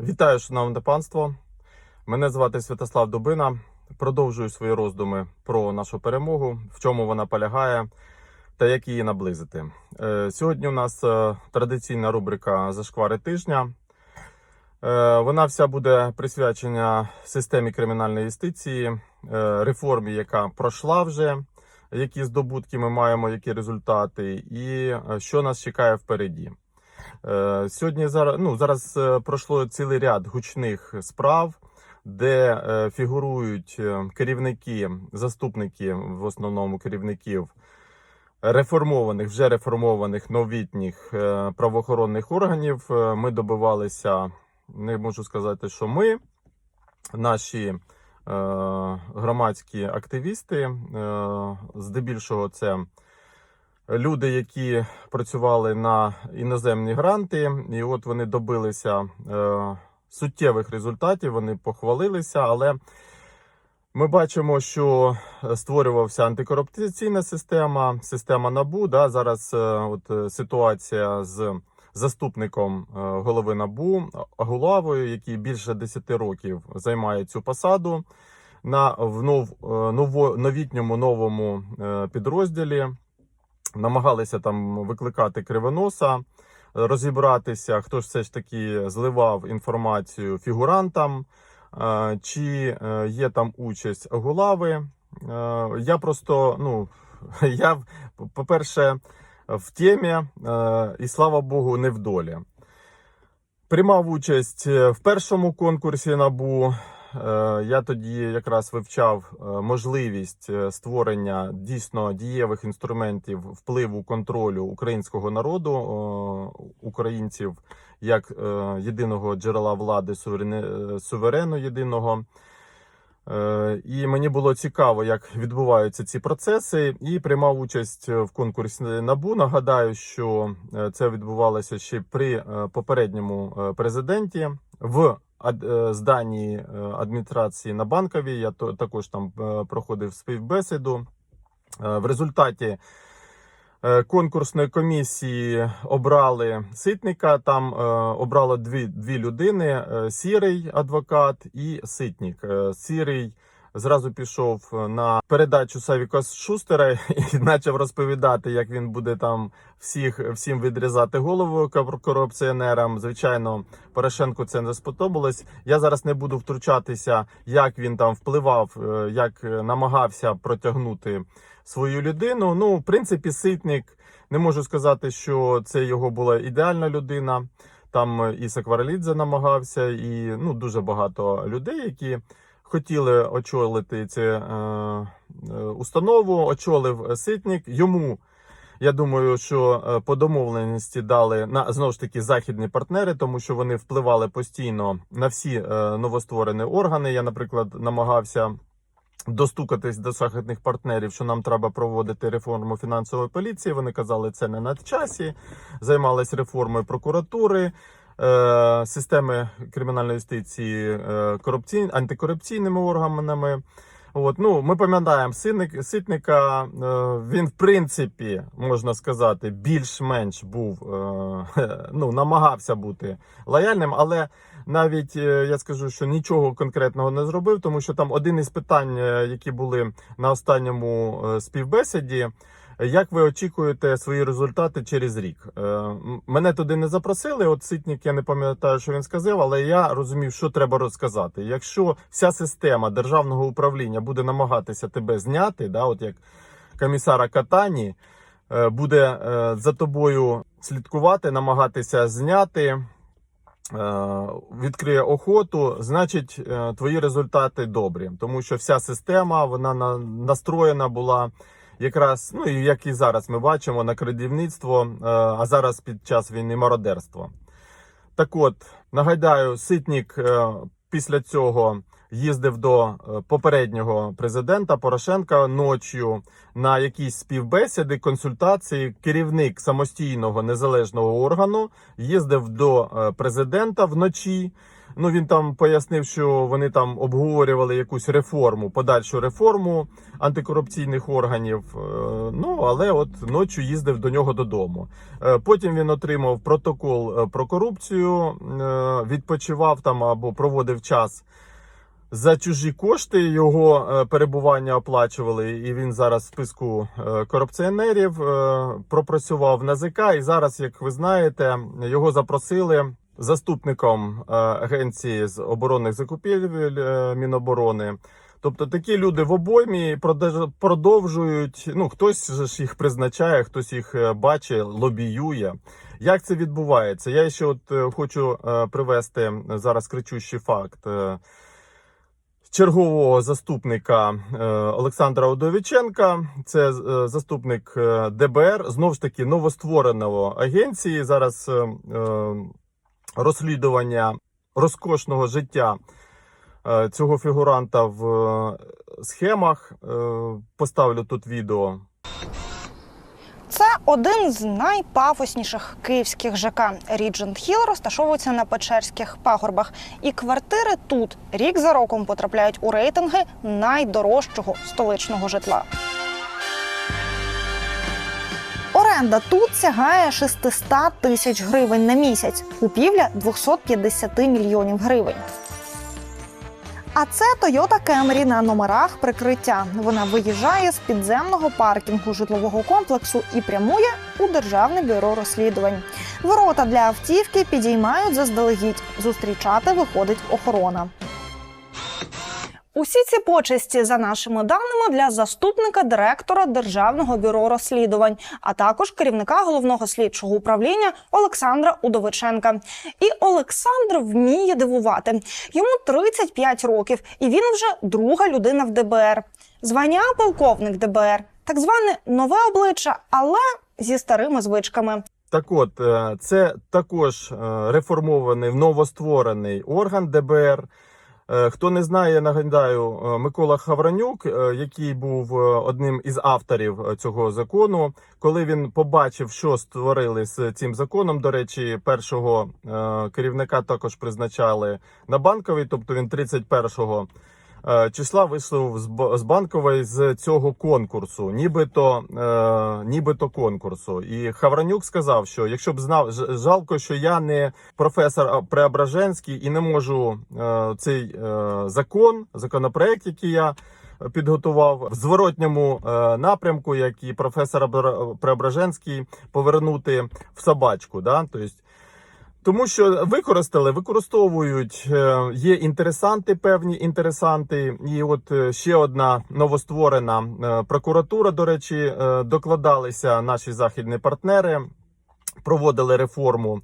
Вітаю, шановне панство. Мене звати Святослав Дубина. Продовжую свої роздуми про нашу перемогу, в чому вона полягає та як її наблизити. Е, Сьогодні у нас е, традиційна рубрика Зашквари тижня. Е, Вона вся буде присвячена системі кримінальної юстиції, реформі, яка пройшла вже, які здобутки ми маємо, які результати, і що нас чекає впереді. Е, Сьогодні зараз ну зараз е, пройшло цілий ряд гучних справ, де е, фігурують керівники, заступники в основному керівників реформованих, вже реформованих новітніх правоохоронних органів. Ми добивалися, не можу сказати, що ми, наші громадські активісти, здебільшого це люди, які працювали на іноземні гранти, і от вони добилися е, суттєвих результатів. Вони похвалилися, але ми бачимо, що створювався антикорупційна система, система НАБУ. Да, зараз е, от е, ситуація з заступником е, голови НАБУ Агулавою, який більше 10 років займає цю посаду на в нов, е, ново, новітньому новому е, підрозділі намагалися там викликати кривоноса, розібратися, хто ж все ж таки зливав інформацію фігурантам, е, чи е, є там участь Агулави. Е, Я просто, ну, я, по-перше, в темі, і слава Богу, не в долі. Приймав участь в першому конкурсі НАБУ. Е, Я тоді якраз вивчав е, можливість е, створення дійсно дієвих інструментів впливу контролю українського народу, українців як єдиного джерела влади, суверену єдиного. І мені було цікаво, як відбуваються ці процеси, і приймав участь в конкурсі НАБУ. Нагадаю, що це відбувалося ще при попередньому президенті в зданні е, адміністрації на банковій. Я також там е, проходив співбесіду. Е, В результаті е, конкурсної комісії обрали ситника. Там е, обрало дві, дві людини: е, сірий адвокат і ситник. Е, Сірий зразу пішов на передачу Савіка Шустера і почав розповідати, як він буде там всіх всім відрізати голову кор- корупціонерам. Звичайно, Порошенку це не сподобалось. Я зараз не буду втручатися, як він там впливав, е, як е, намагався протягнути свою людину. Ну, в принципі, ситник не можу сказати, що це його була ідеальна людина. Там е, і Сакварелідзе намагався, і ну дуже багато людей, які хотіли очолити цю е, е, установу. Очолив Ситник. Йому я думаю, що е, по домовленості дали на знову ж таки західні партнери, тому що вони впливали постійно на всі е, новостворені органи. Я, наприклад, намагався достукатись до західних партнерів, що нам треба проводити реформу фінансової поліції. Вони казали, це не на часі. Займались реформою прокуратури. Е, Системи кримінальної юстиції е, антикорупційними органами. От, ну, ми пам'ятаємо ситник, ситника. Е, він, в принципі, можна сказати, більш-менш був ну, намагався бути лояльним, але навіть я скажу, що нічого конкретного не зробив, тому що там один із питань, які були на останньому співбесіді. Як ви очікуєте свої результати через рік? Е, Мене туди не запросили. От Ситник, я не пам'ятаю, що він сказав, але я розумів, що треба розказати. Якщо вся система державного управління буде намагатися тебе зняти, да, от як комісара Катані, е, буде е, за тобою слідкувати, намагатися зняти. Відкриє охоту, значить, твої результати добрі, тому що вся система вона настроєна була якраз, ну і як і зараз ми бачимо на крадівництво, е, а зараз під час війни мародерство. Так от, нагадаю, Ситник е, після цього їздив до е, попереднього президента Порошенка ночі на якісь співбесіди, консультації. Керівник самостійного незалежного органу їздив до президента вночі. Ну він там пояснив, що вони там обговорювали якусь реформу, подальшу реформу антикорупційних органів. Е, Ну але от ночі їздив до нього додому. Е, Потім він отримав протокол е, про корупцію, відпочивав там або проводив час. За чужі кошти його перебування оплачували, і він зараз в списку корупціонерів пропрацював на ЗК. І зараз, як ви знаєте, його запросили заступником е, агенції з оборонних закупівель е, Міноборони. Тобто такі люди в обоймі продовжують. Ну хтось ж їх призначає, хтось їх е, бачить, лобіює. Як це відбувається? Я ще от хочу привести зараз кричущий факт. Чергового заступника Олександра Удовіченка. Це заступник ДБР, знову ж таки новоствореного агенції. Зараз розслідування розкошного життя е, цього фігуранта в е, схемах. Е, Поставлю тут відео. Це один з найпафосніших київських ЖК. Ріджент Хіл розташовується на Печерських пагорбах, і квартири тут рік за роком потрапляють у рейтинги найдорожчого столичного житла. Оренда тут сягає 600 тисяч гривень на місяць, купівля 250 мільйонів гривень. А це Toyota Camry на номерах прикриття. Вона виїжджає з підземного паркінгу житлового комплексу і прямує у державне бюро розслідувань. Ворота для автівки підіймають заздалегідь. Зустрічати виходить охорона. Усі ці почесті, за нашими даними, для заступника директора Державного бюро розслідувань, а також керівника головного слідчого управління Олександра Удовиченка. І Олександр вміє дивувати. Йому 35 років, і він вже друга людина в ДБР. Звання полковник ДБР, так зване нове обличчя, але зі старими звичками. Так от, е, це також е, реформований новостворений орган ДБР. Е, Хто не знає, нагадаю, е, Микола Хавранюк, е, який був одним із авторів цього закону, коли він побачив, що створили з цим законом. До речі, першого керівника також призначали на банковий, тобто він 31-го е, числа вийшов з банкової з цього конкурсу, нібито, е, нібито конкурсу. І Хавранюк сказав, що якщо б знав, жалко, що я не професор Преображенський і не можу е, цей е, закон, законопроект, який я. Підготував в зворотньому е, напрямку, як і професор Преображенський, повернути в собачку. Да? Тобто, тому що використали, використовують. е, Є інтересанти, певні інтересанти. І от е, ще одна новостворена е, прокуратура. До речі, докладалися наші західні партнери, проводили реформу.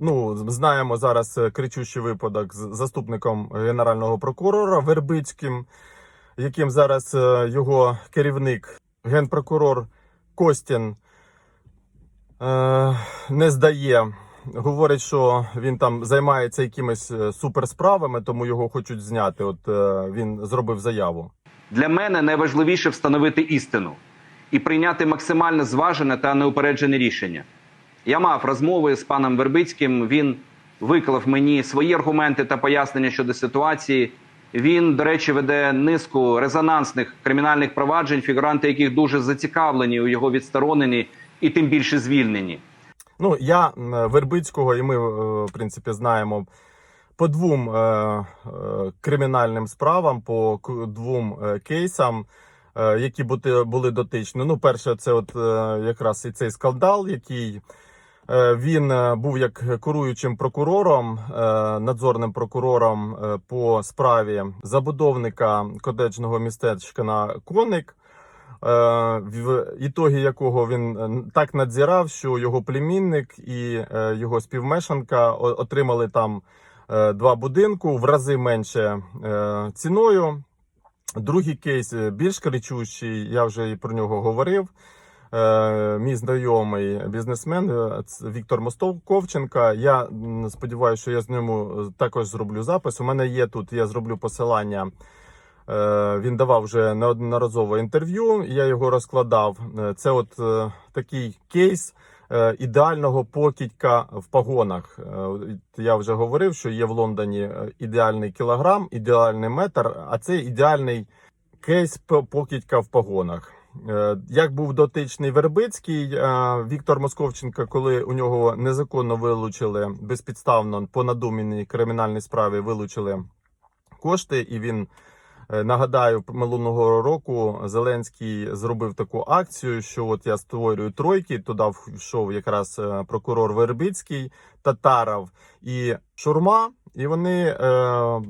Ну, знаємо зараз кричущий випадок з заступником генерального прокурора Вербицьким, яким зараз його керівник, генпрокурор Костін, не здає. Говорить, що він там займається якимись е, суперсправами, тому його хочуть зняти. От е, він зробив заяву. Для мене найважливіше встановити істину і прийняти максимально зважене та неупереджене рішення. Я мав розмови з паном Вербицьким. Він виклав мені свої аргументи та пояснення щодо ситуації. Він, до речі, веде низку резонансних кримінальних проваджень, фігуранти яких дуже зацікавлені у його відстороненні і тим більше звільненні. Ну я Вербицького, і ми е, в принципі знаємо по двом е, е, кримінальним справам, по двом кейсам, які бути, були дотичні. Ну, перше, це от якраз і цей скандал, який. Він був як керуючим прокурором, надзорним прокурором по справі забудовника котеджного містечка на Коник, в ітогі якого він е, так надзирав, що його племінник і е, його співмешанка отримали там е, два будинку в рази менше е, ціною. Другий кейс е, більш кричущий, я вже і про нього говорив. Е, Мій знайомий бізнесмен е, Віктор Мостов Ковченка. Я сподіваюся, що я з е, також зроблю запис. У мене є тут, я зроблю посилання. Е, Він давав вже неодноразово інтерв'ю. Я його розкладав. Е, Це от е, такий кейс ідеального покидька в погонах. Я вже говорив, що є в Лондоні ідеальний кілограм, ідеальний метр, а це ідеальний кейс п- покидька в погонах. Як був дотичний Вербицький, Віктор Московченко, коли у нього незаконно вилучили безпідставно по надуманій кримінальній справі вилучили кошти, і він нагадаю, минулого року Зеленський зробив таку акцію, що от я створюю тройки. Туди йшов якраз е, прокурор Вербицький, Татаров і Шурма. І вони е,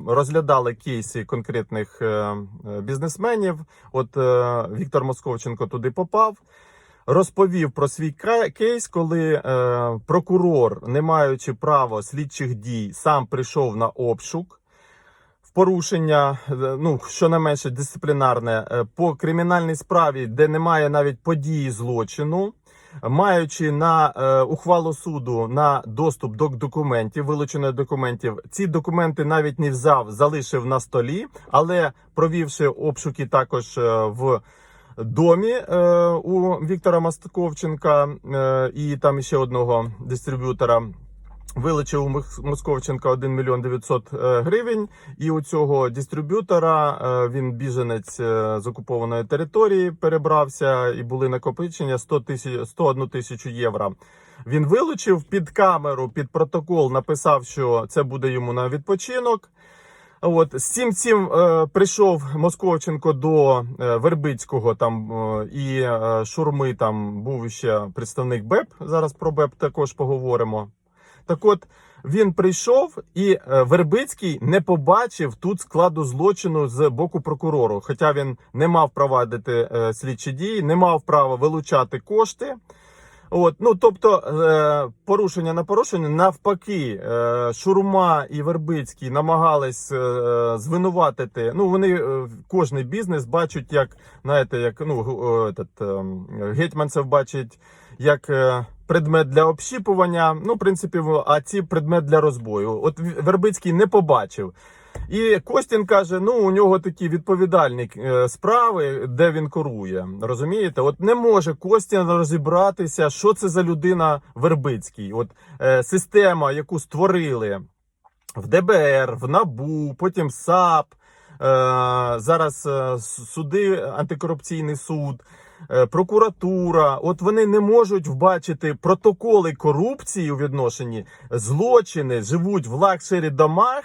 розглядали кейси конкретних е, е, бізнесменів. От е, Віктор Московченко туди попав. Розповів про свій кейс, коли е, прокурор, не маючи права слідчих дій, сам прийшов на обшук порушення, е, ну щонайменше дисциплінарне, е, по кримінальній справі, де немає навіть події злочину, маючи на е, ухвалу суду на доступ до документів, вилучених документів, ці документи навіть не взяв, залишив на столі, але провівши обшуки також е, в домі е, у Віктора Мостковченка е, і там ще одного дистриб'ютора. Вилучив у Мос- Московченка 1 мільйон 900 е, гривень, і у цього дистриб'ютора е, він біженець е, з окупованої території перебрався, і були накопичення 100 тисяч 101 тисячу євро. Він вилучив під камеру, під протокол, написав, що це буде йому на відпочинок. От з цим цим е, прийшов Московченко до е, Вербицького там е, і е, Шурми. Там був ще представник БЕП. Зараз про БЕП також поговоримо. Так от він прийшов, і е, Вербицький не побачив тут складу злочину з боку прокурору. Хоча він не мав провадити е, слідчі дії, не мав права вилучати кошти. От, ну тобто, е, порушення на порушення навпаки, Шурма і Вербицький намагались звинуватити. Ну вони кожний бізнес бачать, як знаєте, як ну этот, е, гетьманцев бачить як е, предмет для общіпування. Ну, в принципі, а ці предмет для розбою. От Вербицький не побачив. І Костін каже: ну у нього такі відповідальні е, справи, де він корує. Розумієте? От не може Костін розібратися, що це за людина Вербицький. От е, система, яку створили в ДБР, в НАБУ, потім САП, е, зараз суди, антикорупційний суд. Е, Прокуратура, от вони не можуть вбачити протоколи корупції у відношенні злочини, живуть в лакшері домах,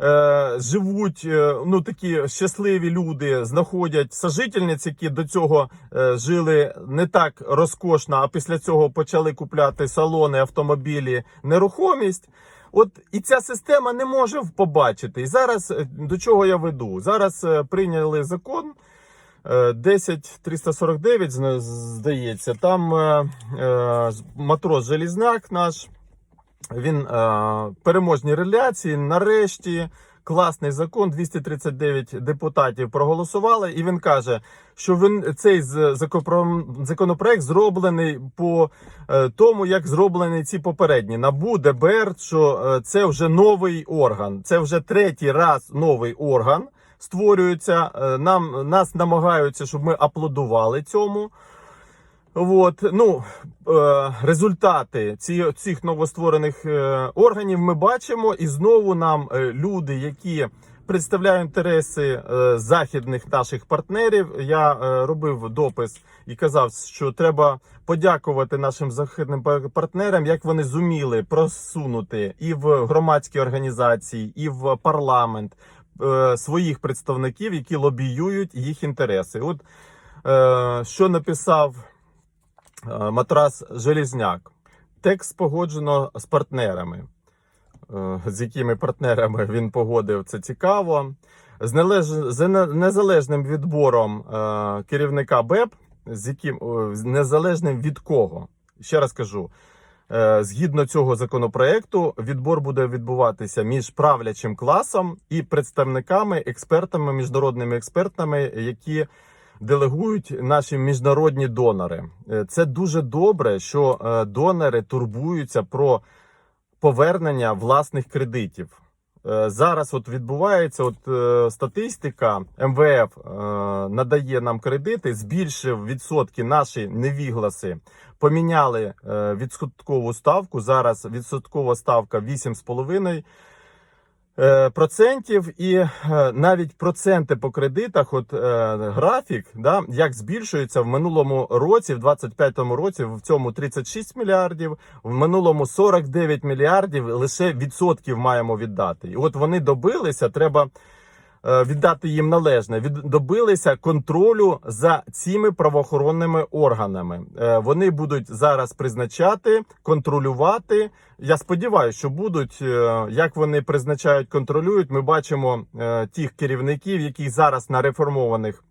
е, живуть е, ну такі щасливі люди, знаходять сожительниць, які до цього жили не так розкошно, а після цього почали купляти салони, автомобілі, нерухомість. От і ця система не може побачити. І зараз до чого я веду? Зараз прийняли закон. Е, 10349, зна- здається, там е, е, матрос Желізняк наш, він е, переможні реляції. Нарешті класний закон. 239 депутатів проголосували, і він каже, що він цей законопроект зроблений по тому, як зроблені ці попередні набу ДБР. Що це вже новий орган. Це вже третій раз новий орган створюється. Е, Нам нас намагаються, щоб ми аплодували цьому. От, ну, е, результати ці, цих новостворених е, органів ми бачимо, і знову нам люди, які представляють інтереси західних наших партнерів. Я робив допис і казав, що треба подякувати нашим західним партнерам, як вони зуміли просунути і в громадські організації, і в парламент е, своїх представників, які лобіюють їх інтереси. От е, що написав. Е, Матрас Желізняк. Текст погоджено з партнерами. Е, З якими партнерами він погодив, це цікаво. З, незалежним відбором е, керівника БЕП, з яким з незалежним від кого? Ще раз кажу. Е, Згідно цього законопроекту, відбор буде відбуватися між правлячим класом і представниками, експертами, міжнародними експертами, які делегують наші міжнародні донори. Е, Це дуже добре, що е, донори турбуються про повернення власних кредитів. Е, зараз от відбувається от е, статистика МВФ е, надає нам кредити, збільшив відсотки наші невігласи, поміняли відсоткову ставку. Зараз відсоткова ставка 8,5%. Е, Процентів і е, навіть проценти по кредитах, от е, графік, да, як збільшується в минулому році, в 25-му році, в цьому 36 мільярдів, в минулому 49 мільярдів лише відсотків маємо віддати. І от вони добилися, треба віддати їм належне. Добилися контролю за цими правоохоронними органами. Е, Вони будуть зараз призначати, контролювати. Я сподіваюся, що будуть е, як вони призначають, контролюють. Ми бачимо е, тих керівників, які зараз на реформованих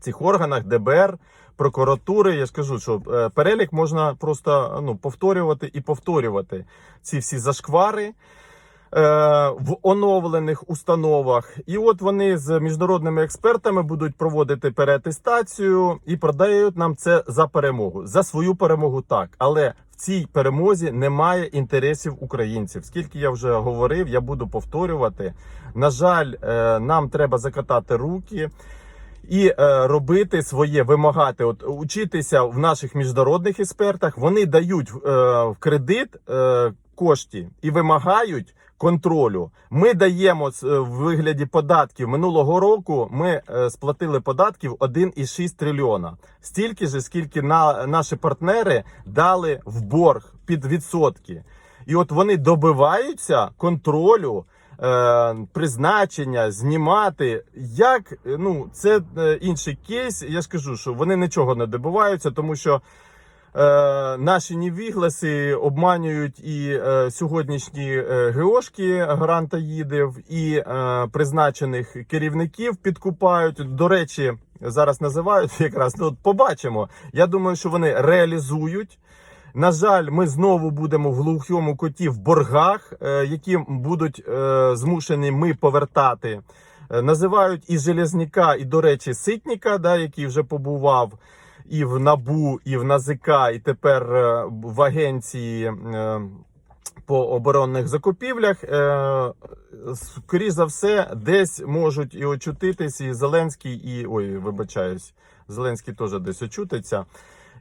цих органах ДБР. Прокуратури, я ж кажу, що е, перелік можна просто ну повторювати і повторювати ці всі зашквари е, в оновлених установах. І от вони з міжнародними експертами будуть проводити переатестацію і продають нам це за перемогу. За свою перемогу так, але в цій перемозі немає інтересів українців. Скільки я вже говорив, я буду повторювати. На жаль, е, нам треба закатати руки. І е, робити своє, вимагати, от учитися в наших міжнародних експертах. Вони дають е, в кредит е, кошти і вимагають контролю. Ми даємо е, в вигляді податків минулого року. Ми е, сплатили податків 1,6 трильйона. Стільки ж, скільки на наші партнери дали в борг під відсотки. І от вони добиваються контролю е, призначення, знімати. Як ну це інший кейс. Я ж кажу, що вони нічого не добиваються, тому що. Е, наші невігласи обманюють і е, сьогоднішні е, ГОшки грантоїдів, і призначених керівників підкупають. До речі, зараз називають якраз. Ну, от побачимо. Я думаю, що вони реалізують. На жаль, ми знову будемо в глухому коті в боргах, які будуть змушені ми повертати. Називають і Железняка, і, до речі, Ситніка, да, який вже побував і в НАБУ, і в НАЗК, і тепер е, в агенції е, по оборонних закупівлях. Е, Скоріше за все, десь можуть і очутитись і Зеленський, і ой, вибачаюсь, Зеленський теж десь очутиться.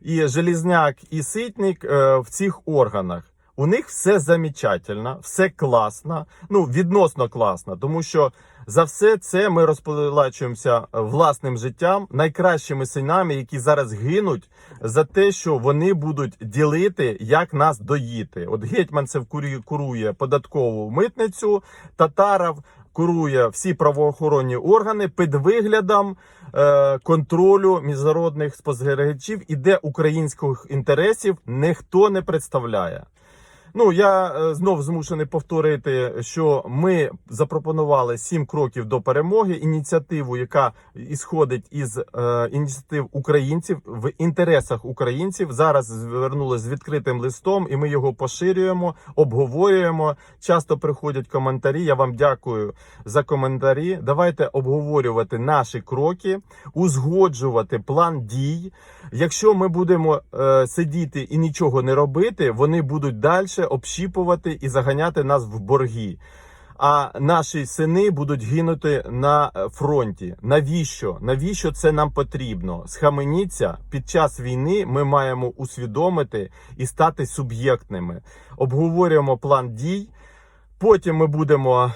І Желізняк, і Ситник в цих органах. У них все замечательно, все класно, ну відносно класно, тому що за все це ми розплачуємося власним життям, найкращими синами, які зараз гинуть за те, що вони будуть ділити, як нас доїти. От гетьманцев курує податкову митницю, татаров курує всі правоохоронні органи під виглядом е, контролю міжнародних спостерігачів, і де українських інтересів ніхто не представляє. Ну я е, знов змушений повторити, що ми запропонували сім кроків до перемоги. Ініціативу, яка ісходить із е, ініціатив українців в інтересах українців. Зараз звернулися з відкритим листом, і ми його поширюємо, обговорюємо. Часто приходять коментарі. Я вам дякую за коментарі. Давайте обговорювати наші кроки, узгоджувати план дій. Якщо ми будемо е, сидіти і нічого не робити, вони будуть далі общіпувати і заганяти нас в борги. А наші сини будуть гинути на е, фронті. Навіщо? Навіщо це нам потрібно? Схаменіться під час війни. Ми маємо усвідомити і стати суб'єктними. Обговорюємо план дій. Потім ми будемо е,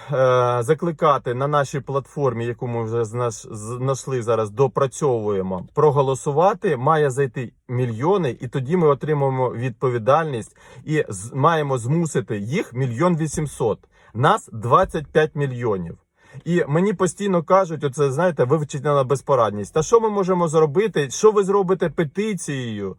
закликати на нашій платформі, яку ми вже знайшли зараз, допрацьовуємо. Проголосувати має зайти мільйони, і тоді ми отримаємо відповідальність і з- маємо змусити їх мільйон вісімсот. Нас 25 мільйонів. І мені постійно кажуть, оце знаєте, вивчена безпорадність. Та що ми можемо зробити? Що ви зробите петицією?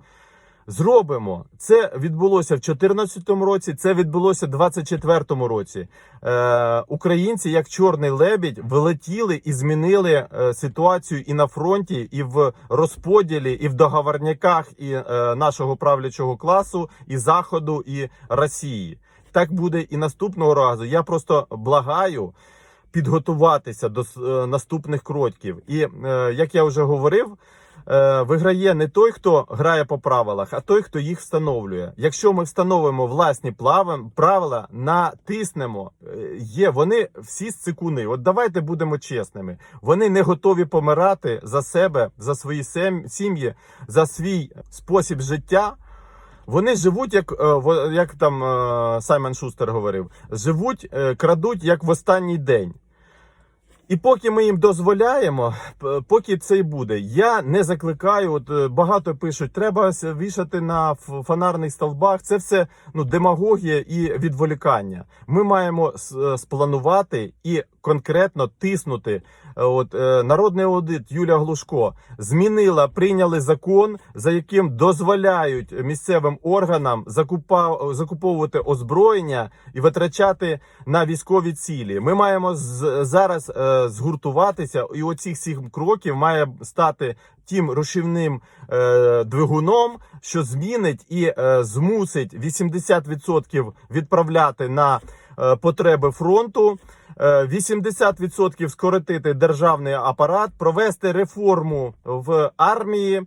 Зробимо. Це відбулося в 2014 році, це відбулося в 2024 році. Е, українці, як чорний лебідь, вилетіли і змінили е, ситуацію і на фронті, і в розподілі, і в договорняках і е, нашого правлячого класу, і Заходу, і Росії. Так буде і наступного разу. Я просто благаю. підготуватися до е, наступних кроків. І е, як я вже говорив. Е, Виграє не той, хто грає по правилах, а той, хто їх встановлює. Якщо ми встановимо власні правила, натиснемо, е, є вони всі цикуни. От давайте будемо чесними. Вони не готові помирати за себе, за свої сім'ї, за свій спосіб життя. Вони живуть, як, е, як там Саймон Шустер говорив, живуть, крадуть як в останній день. І поки ми їм дозволяємо, поки це й буде. Я не закликаю. От е, багато пишуть, треба вішати на фонарних столбах. Це все ну демагогія і відволікання. Ми маємо е, спланувати і конкретно тиснути. Е, От е, народний аудит Юлія Глушко змінила, прийняли закон, за яким дозволяють місцевим органам закупа, закуповувати озброєння і витрачати на військові цілі. Ми маємо з, зараз е, згуртуватися, і оцих сім кроків має стати тим рушівним е, двигуном, що змінить і е, змусить 80% відправляти на потреби фронту. е, 80% скоротити державний апарат, провести реформу в армії, е,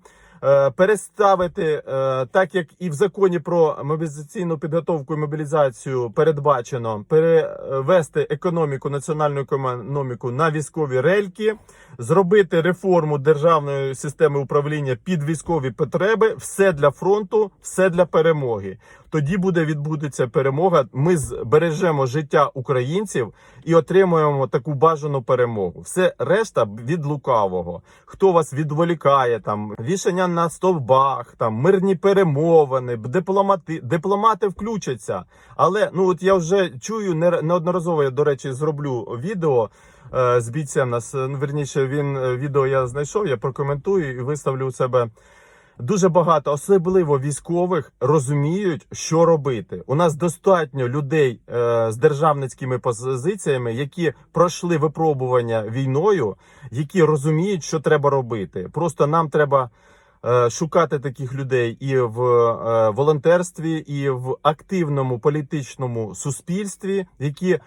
переставити, е, так як і в законі про мобілізаційну підготовку і мобілізацію передбачено, перевести економіку, національну економіку на військові рельки, зробити реформу державної системи управління під військові потреби, все для фронту, все для перемоги. Тоді буде відбудеться перемога. Ми збережемо життя українців і отримуємо таку бажану перемогу. Все решта від лукавого. Хто вас відволікає, там вішання на стовбах, там мирні перемовини, дипломати, дипломати включаться. Але ну от я вже чую не- неодноразово. Я до речі зроблю відео. е, З бійцем нас ну, верніше він е, відео я знайшов. Я прокоментую і виставлю у себе Дуже багато, особливо військових, розуміють, що робити. У нас достатньо людей е, з державницькими позиціями, які пройшли випробування війною, які розуміють, що треба робити. Просто нам треба е, шукати таких людей і в е, волонтерстві, і в активному політичному суспільстві, які е,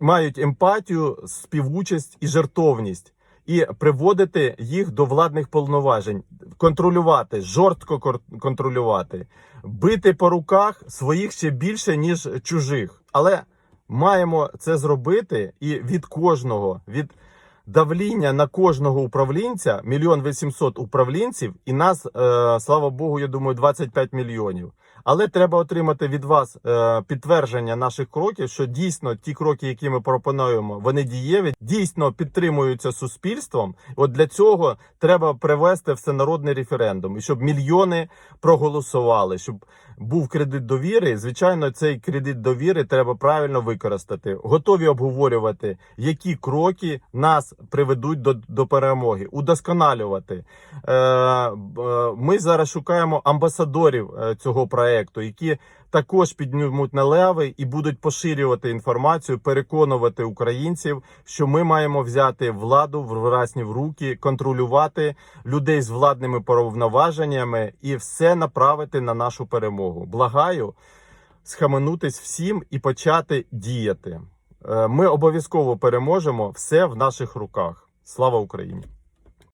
мають емпатію, співучасть і жертовність і приводити їх до владних повноважень, контролювати, жорстко контролювати, бити по руках своїх ще більше, ніж чужих. Але маємо це зробити і від кожного, від давління на кожного управлінця, мільйон вісімсот управлінців, і нас, е, слава Богу, я думаю, 25 мільйонів. Але треба отримати від вас е, підтвердження наших кроків, що дійсно ті кроки, які ми пропонуємо, вони дієві, дійсно підтримуються суспільством. От для цього треба привести всенародний референдум, і щоб мільйони проголосували, щоб був кредит довіри. Звичайно, цей кредит довіри треба правильно використати. Готові обговорювати, які кроки нас приведуть до, до перемоги, удосконалювати. Е, е, ми зараз шукаємо амбасадорів цього проекту, які також піднімуть на леви і будуть поширювати інформацію, переконувати українців, що ми маємо взяти владу в власні в руки, контролювати людей з владними повноваженнями і все направити на нашу перемогу. Благаю схаменутись всім і почати діяти. Е, Ми обов'язково переможемо. Все в наших руках. Слава Україні!